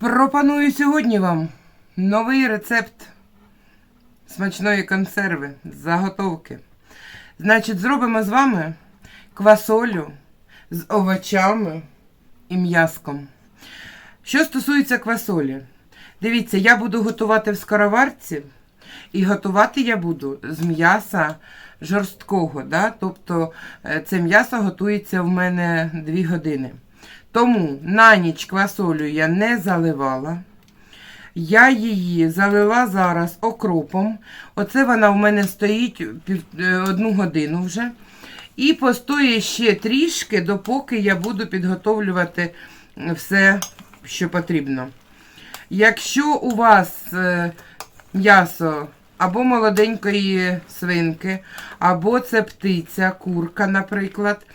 Пропоную сьогодні вам новий рецепт смачної консерви заготовки. Значить, зробимо з вами квасолю з овочами і м'яском. Що стосується квасолі, дивіться, я буду готувати в скороварці, і готувати я буду з м'яса жорсткого. Да? Тобто е, це м'ясо готується в мене 2 години. Тому на ніч квасолю я не заливала. Я її залила зараз окропом. Оце вона в мене стоїть пів, е, одну годину вже. І постоє ще трішки, допоки я буду підготовлювати все, що потрібно. Якщо у вас е, м'ясо або молоденької свинки, або це птиця, курка, наприклад,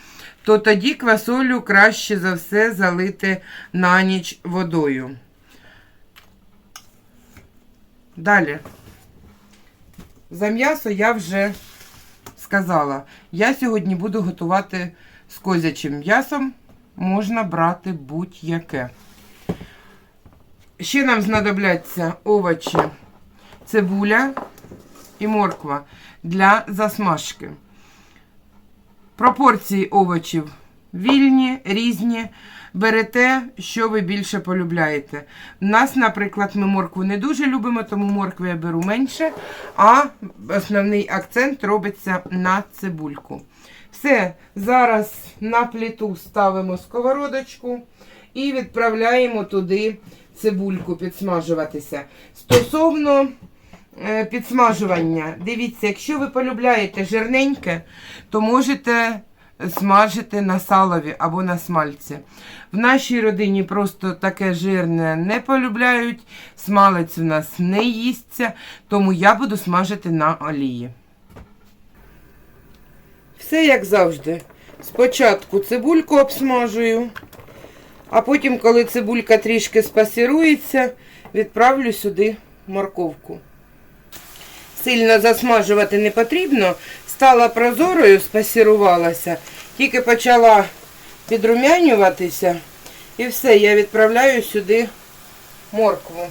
то тоді квасолю краще за все залити на ніч водою. Далі. За м'ясо я вже сказала. Я сьогодні буду готувати з козячим м'ясом. Можна брати будь-яке. Ще нам знадобляться овочі, цибуля і морква для засмажки. Пропорції овочів вільні, різні. Берете, що ви більше полюбляєте. У нас, наприклад, ми моркву не дуже любимо, тому моркви я беру менше, а основний акцент робиться на цибульку. Все, зараз на плиту ставимо сковородочку і відправляємо туди цибульку підсмажуватися. Стосовно підсмажування, дивіться, якщо ви полюбляєте жирненьке, то можете смажити на салові або на смальці. В нашій родині просто таке жирне не полюбляють, смалець у нас не їсться, тому я буду смажити на олії. Все як завжди. Спочатку цибульку обсмажую, а потім, коли цибулька трішки спасірується, відправлю сюди морковку. Сильно засмажувати не потрібно. Стала прозорою, спасірувалася, тільки почала підрумянюватися. І все, я відправляю сюди моркву.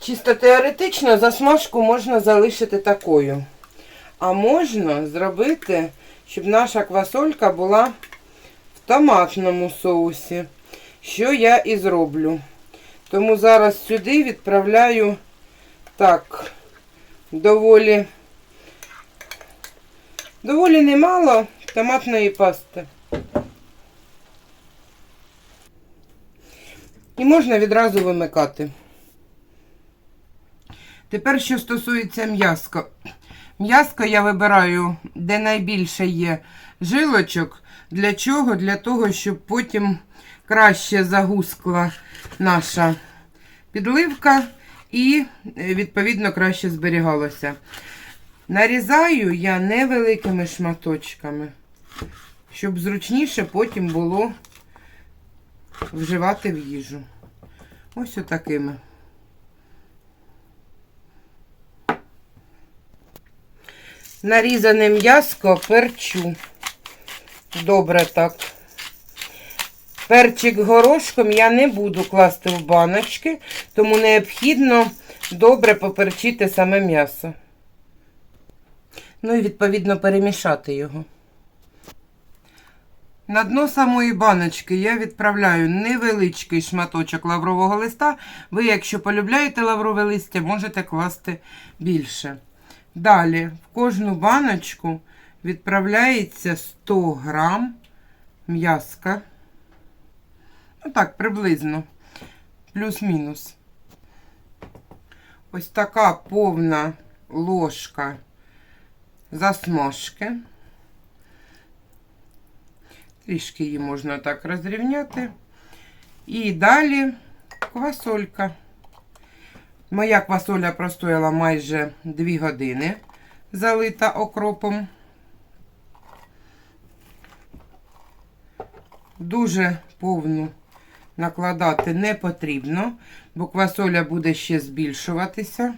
Чисто теоретично засмажку можна залишити такою. А можна зробити, щоб наша квасолька була в томатному соусі, що я і зроблю. Тому зараз сюди відправляю так, доволі, доволі немало томатної пасти. І можна відразу вимикати. Тепер, що стосується м'яска. М'яско я вибираю, де найбільше є жилочок. Для чого? Для того, щоб потім краще загускла наша підливка і, е, відповідно, краще зберігалося. Нарізаю я невеликими шматочками, щоб зручніше потім було вживати в їжу. Ось отакими. Нарізане м'яско перчу. Добре так. Перчик горошком я не буду класти в баночки, тому необхідно добре поперчити саме м'ясо. Ну і відповідно перемішати його. На дно самої баночки я відправляю невеличкий шматочок лаврового листа. Ви, якщо полюбляєте лаврове листя, можете класти більше. Далі в кожну баночку відправляється 100 грам м'яска. Ну так, приблизно. Плюс-мінус. Ось така повна ложка засмажки. Трішки її можна так розрівняти. І далі квасолька. Моя квасоля простояла майже 2 години, залита окропом. Дуже повну накладати не потрібно, бо квасоля буде ще збільшуватися.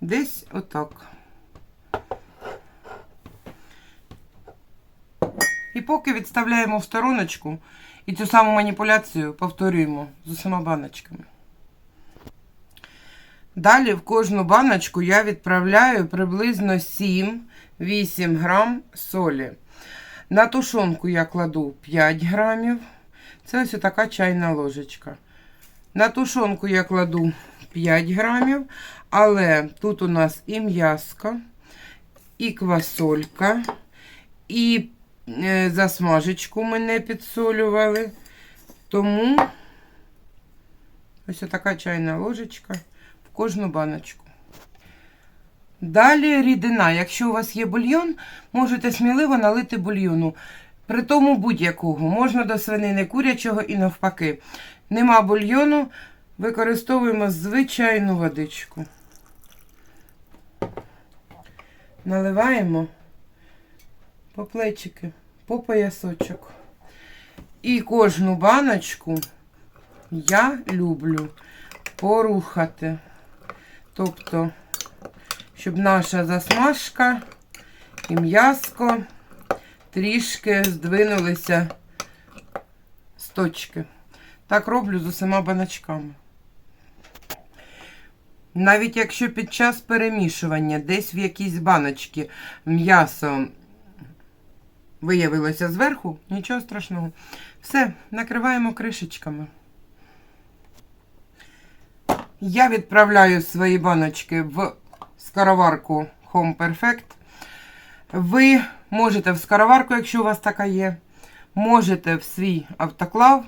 Десь отак. І поки відставляємо в стороночку і цю саму маніпуляцію повторюємо з усіма баночками. Далі в кожну баночку я відправляю приблизно 7-8 грам солі. На тушонку я кладу 5 грамів. Це ось така чайна ложечка. На тушонку я кладу 5 грамів, але тут у нас і м'яско, і квасолька, і е, засмажечку ми не підсолювали. Тому ось така чайна ложечка в кожну баночку. Далі рідина. Якщо у вас є бульйон, можете сміливо налити бульйону. При тому будь-якого. Можна до свинини курячого і навпаки. Нема бульйону, використовуємо звичайну водичку. Наливаємо по плечики, по поясочок. І кожну баночку я люблю порухати. Тобто, щоб наша засмажка і м'яско трішки здвинулися з точки. Так роблю з усіма баночками. Навіть якщо під час перемішування десь в якійсь баночці м'ясо виявилося зверху, нічого страшного. Все, накриваємо кришечками. Я відправляю свої баночки в скороварку Home Perfect. Ви можете в скороварку, якщо у вас така є. Можете в свій автоклав.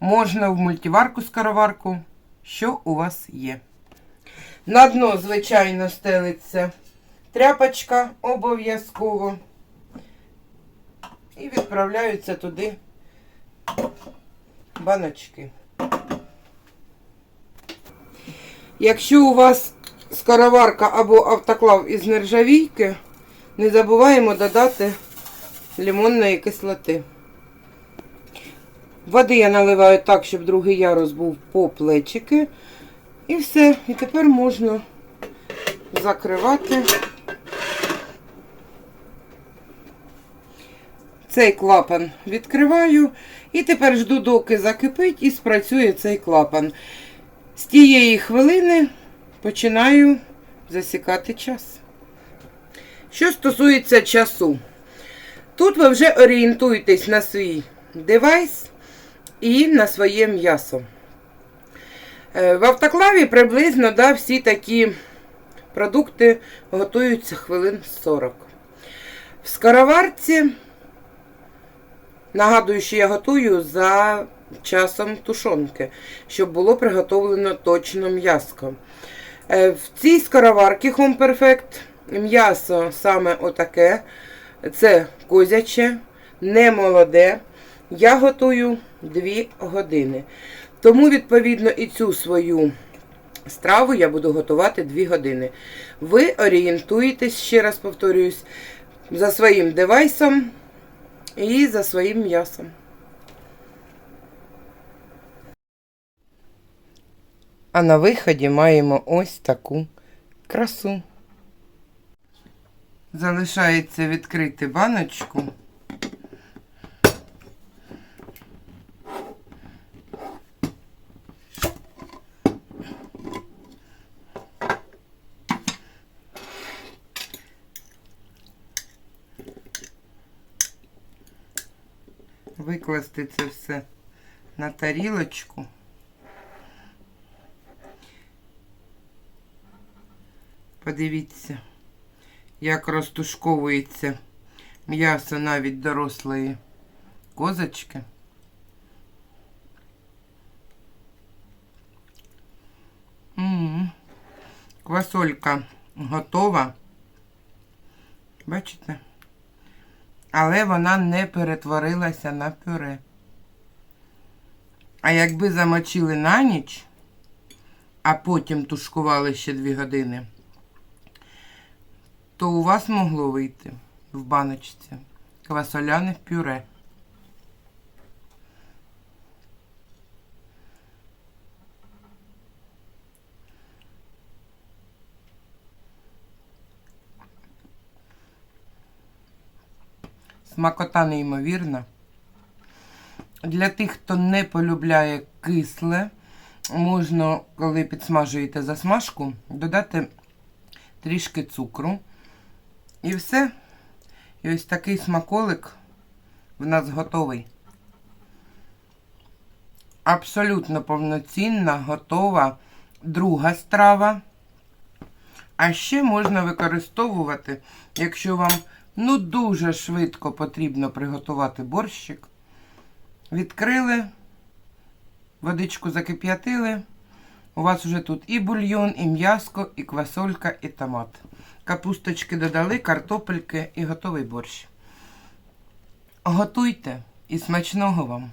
Можна в мультиварку скороварку, що у вас є. На дно, звичайно, стелиться тряпочка обов'язково. І відправляються туди баночки. Якщо у вас скороварка або автоклав із нержавійки, не забуваємо додати лимонної кислоти. Води я наливаю так, щоб другий ярус був по плечики. І все. І тепер можна закривати. Цей клапан відкриваю. І тепер жду, доки закипить і спрацює цей клапан. З тієї хвилини починаю засікати час. Що стосується часу, тут ви вже орієнтуєтесь на свій девайс і на своє м'ясо. Е, В автоклаві приблизно да, всі такі продукти готуються хвилин 40. В скороварці, нагадую, що я готую за часом тушонки, щоб було приготовлено точно м'яско. Е, В цій скороварці Home Perfect м'ясо саме отаке. Це козяче, не молоде. Я готую 2 години. Тому, відповідно, і цю свою страву я буду готувати 2 години. Ви орієнтуєтесь, ще раз повторююсь, за своїм девайсом і за своїм м'ясом. А на виході маємо ось таку красу. Залишається відкрити баночку. Викласти це все на тарілочку. Подивіться, як розтушковується м'ясо навіть дорослої козочки. М-м. Квасолька готова. Бачите? Але вона не перетворилася на пюре. А якби замочили на ніч, а потім тушкували ще 2 години, то у вас могло вийти в баночці квасоляне пюре. Смакота неймовірна. Для тих, хто не полюбляє кисле, можна, коли підсмажуєте засмажку, додати трішки цукру. І все. І ось такий смаколик в нас готовий. Абсолютно повноцінна, готова друга страва. А ще можна використовувати, якщо вам ну дуже швидко потрібно приготувати борщик. Відкрили, водичку закип'ятили. У вас вже тут і бульйон, і м'яско, і квасолька, і томат. Капусточки додали, картопельки і готовий борщ. Готуйте і смачного вам!